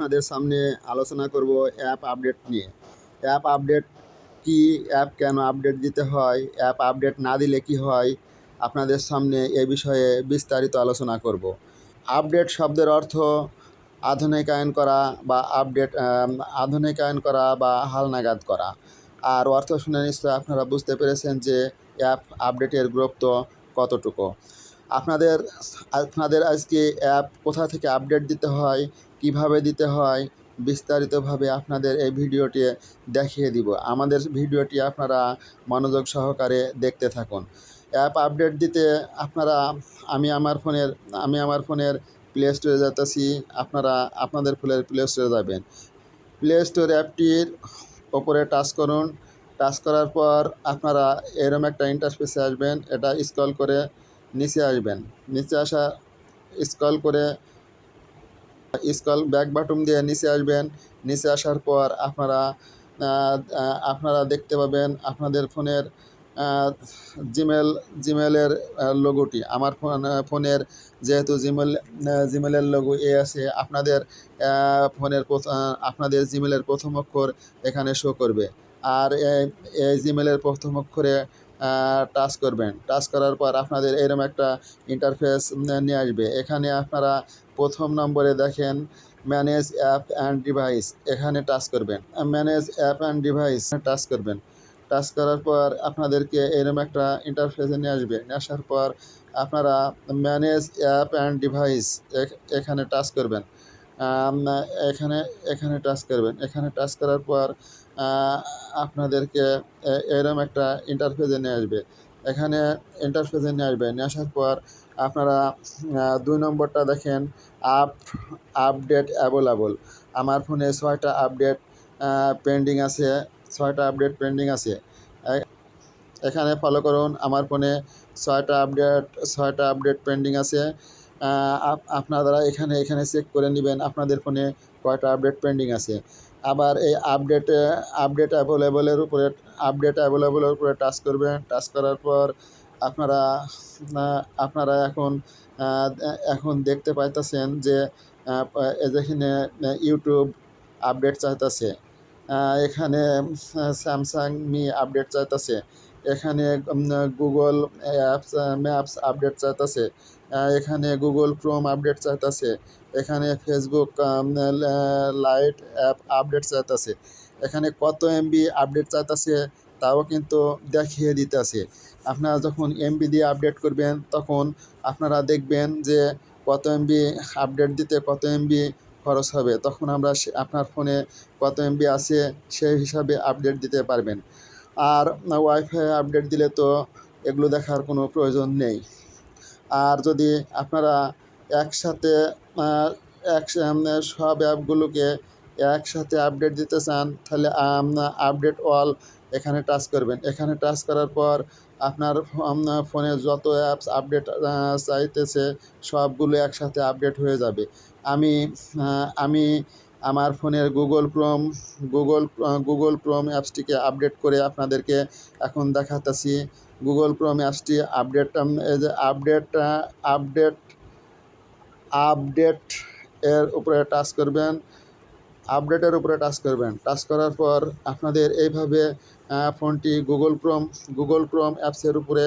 আপনাদের সামনে আলোচনা করব অ্যাপ আপডেট নিয়ে। অ্যাপ আপডেট কি অ্যাপ কেন আপডেট দিতে হয় অ্যাপ আপডেট না দিলে কি হয়, আপনাদের সামনে এ বিষয়ে বিস্তারিত আলোচনা করব। আপডেট শব্দের অর্থ আধুনিকায়ন করা বা আপডেট আধুনিকায়ন করা বা হালনাগাদ করা। আর অর্থ শুনে নিশ্চয় আপনারা বুঝতে পেরেছেন যে অ্যাপ আপডেটের গুরুত্ব কতটুকু। আপনাদের আপনাদের আজকে অ্যাপ কোথা থেকে আপডেট দিতে হয়, কীভাবে দিতে হয়, বিস্তারিতভাবে আপনাদের এই ভিডিওটি দেখিয়ে দিব। আমাদের ভিডিওটি আপনারা মনোযোগ সহকারে দেখতে থাকুন। অ্যাপ আপডেট দিতে আপনারা, আমি আমার ফোনের, আমি আমার ফোনের প্লে স্টোরে যেতেছি আপনারা, আপনাদের ফোনের প্লে স্টোরে যাবেন। প্লে স্টোর অ্যাপটির ওপরে টাচ করুন। টাচ করার পর আপনারা এরম একটা ইন্টারফেসে আসবেন। এটা স্ক্রল করে নিচে আসবেন। নিচে আসা স্কল করে স্কল ব্যাক বাটন দিয়ে নিচে আসবেন। নিচে আসার পর আপনারা আপনারা দেখতে পাবেন আপনাদের ফোনের জিমেল জিমেলের লোগোটি আমার ফোন ফোনের যেহেতু জিমেল জিমেলের লোগো এ আছে, আপনাদের ফোনের আপনাদের জিমেলের প্রথম অক্ষর এখানে শো করবে। আর এই জিমেলের প্রথম অক্ষরে টাচ করবেন। টাচ করার পর আপনাদের এরকম একটা ইন্টারফেস নিয়ে আসবে। এখানে আপনারা প্রথম নম্বরে দেখেন ম্যানেজ অ্যাপ অ্যান্ড ডিভাইস এখানে টাচ করবেন। Manage app and device touch করবেন। টাচ করার পর আপনাদেরকে এরকম একটা ইন্টারফেসে নিয়ে আসবে। নিয়ে আসার পর আপনারা ম্যানেজ অ্যাপ অ্যান্ড ডিভাইস এখানে টাচ করবেন। এখানে এখানে টাচ করবেন। এখানে টাচ করার পর আপনাদেরকে এরম একটা ইন্টারফেসে নিয়ে আসবে। এখানে ইন্টারফেসে নিয়ে আসবে। নিয়ে আসার পর আপনারা দুই নম্বরটা দেখেন আপ আপডেট অ্যাভেলেবল আমার ফোনে ছয়টা আপডেট পেন্ডিং আছে, ছয়টা আপডেট পেন্ডিং আছে। এখানে ফলো করুন। আমার ফোনে ছয়টা আপডেট ছয়টা আপডেট পেন্ডিং আছে। আপনারা এখানে এখানে চেক করে নেবেন, আপনাদের ফোনে কয়টা আপডেট পেন্ডিং আছে। আবার এই আপডেটে আপডেট অ্যাভেলেবলের উপরে আপডেট অ্যাভেলেবলের উপরে টাচ করবেন। টাচ করার পর আপনারা আপনারা এখন এখন দেখতে পাইতেছেন যে যেখানে ইউটিউব আপডেট চাইতেছে। এখানে স্যামসাং মি আপডেট চাইতেছে। এখানে গুগল অ্যাপস ম্যাপস আপডেট চাইতেছে। এখানে গুগল ক্রোম আপডেট চাইতেছে। এখানে ফেসবুক লাইট অ্যাপ আপডেট চাইতেছে। এখানে কত এমবি আপডেট চাইতেছে তাও কিন্তু দেখিয়ে দিতেছে। আপনারা যখন এমবি দিয়ে আপডেট করবেন, তখন আপনারা দেখবেন যে কত এমবি আপডেট দিতে কত এমবি খরচ হবে। তখন আমরা আপনার ফোনে কত এমবি আছে সেই হিসাবে আপডেট দিতে পারবেন। আর ওয়াইফাই আপডেট দিলে তো এগুলো দেখার কোনো প্রয়োজন নেই। আর যদি আপনারা একসাথে এক সব অ্যাপগুলোকে একসাথে আপডেট দিতে চান, তাহলে আপডেট অল এখানে টাচ করবেন। এখানে টাচ করার পর আপনার ফোনে যত অ্যাপস আপডেট চাইতেছে, সবগুলো একসাথে আপডেট হয়ে যাবে। আমি আমি আমার ফোনের Google Chrome, Google Google Chrome অ্যাপসটিকে update করে আপনাদেরকে এখন দেখাতেছি। গুগল ক্রোম অ্যাপসটি আপডেট আপডেট আপডেট আপডেট এর উপরে টাচ করবেন। আপডেটের উপরে টাচ করবেন। টাচ করার পর আপনাদের এইভাবে ফোনটি গুগল ক্রোম গুগল ক্রোম অ্যাপসের উপরে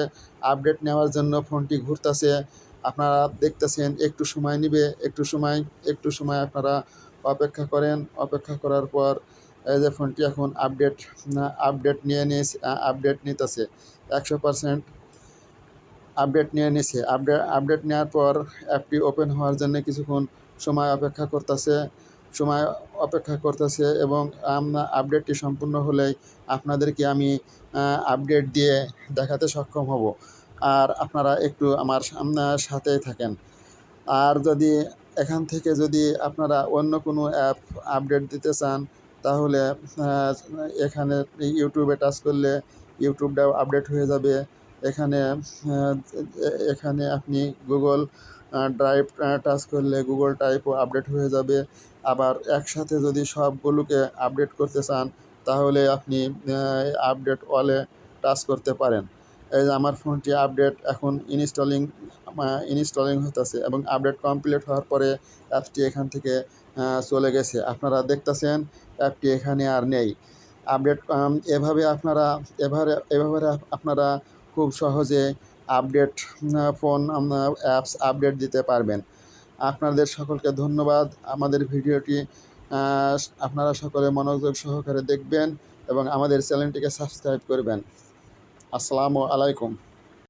আপডেট নেওয়ার জন্য ফোনটি ঘুরতেছে। আপনারা দেখতেছেন, একটু সময় নেবে, একটু সময় একটু সময় আপনারা অপেক্ষা করেন। অপেক্ষা করার পর এই যে ফোনটি এখন আপডেট আপডেট নিয়ে নিয়ে আপডেট নিতেছে। একশো পারসেন্ট আপডেট নিয়ে নিছে। আপডেট আপডেট নেওয়ার পর অ্যাপটি ওপেন হওয়ার জন্য কিছুক্ষণ সময় অপেক্ষা করতেছে, সময় অপেক্ষা করতেছে এবং আপডেটটি সম্পূর্ণ হলেই আপনাদেরকে আমি আপডেট দিয়ে দেখাতে সক্ষম হব। আর আপনারা একটু আমার সামনে- সাথেই থাকেন। আর যদি এখান থেকে যদি আপনারা অন্য কোনো অ্যাপ আপডেট দিতে চান, তাহলে এখানে ইউটিউবে টাচ করলে ইউটিউবটাও আপডেট হয়ে যাবে। এখানে এখানে আপনি গুগল ড্রাইভ টাচ করলে গুগল টাইপও আপডেট হয়ে যাবে। আবার একসাথে যদি সবগুলোকে আপডেট করতে চান, তাহলে আপনি আপডেট ওয়ালে টাচ করতে পারেন। এই যে আমার ফোনটি আপডেট এখন ইনস্টলিং ইনস্টলিং হতেছে এবং আপডেট কমপ্লিট হওয়ার পরে অ্যাপটি এখান থেকে চলে গেছে। আপনারা দেখতেছেন, অ্যাপটি এখানে আর নেই। আপডেট এভাবে আপনারা, এভাবে এভাবে আপনারা খুব সহজে আপডেট ফোন অ্যাপস আপডেট দিতে পারবেন। আপনাদের সকলকে ধন্যবাদ। আমাদের ভিডিওটি আপনারা সকলে মনোযোগ সহকারে দেখবেন এবং আমাদের চ্যানেলটিকে সাবস্ক্রাইব করবেন। আসসালামু আলাইকুম।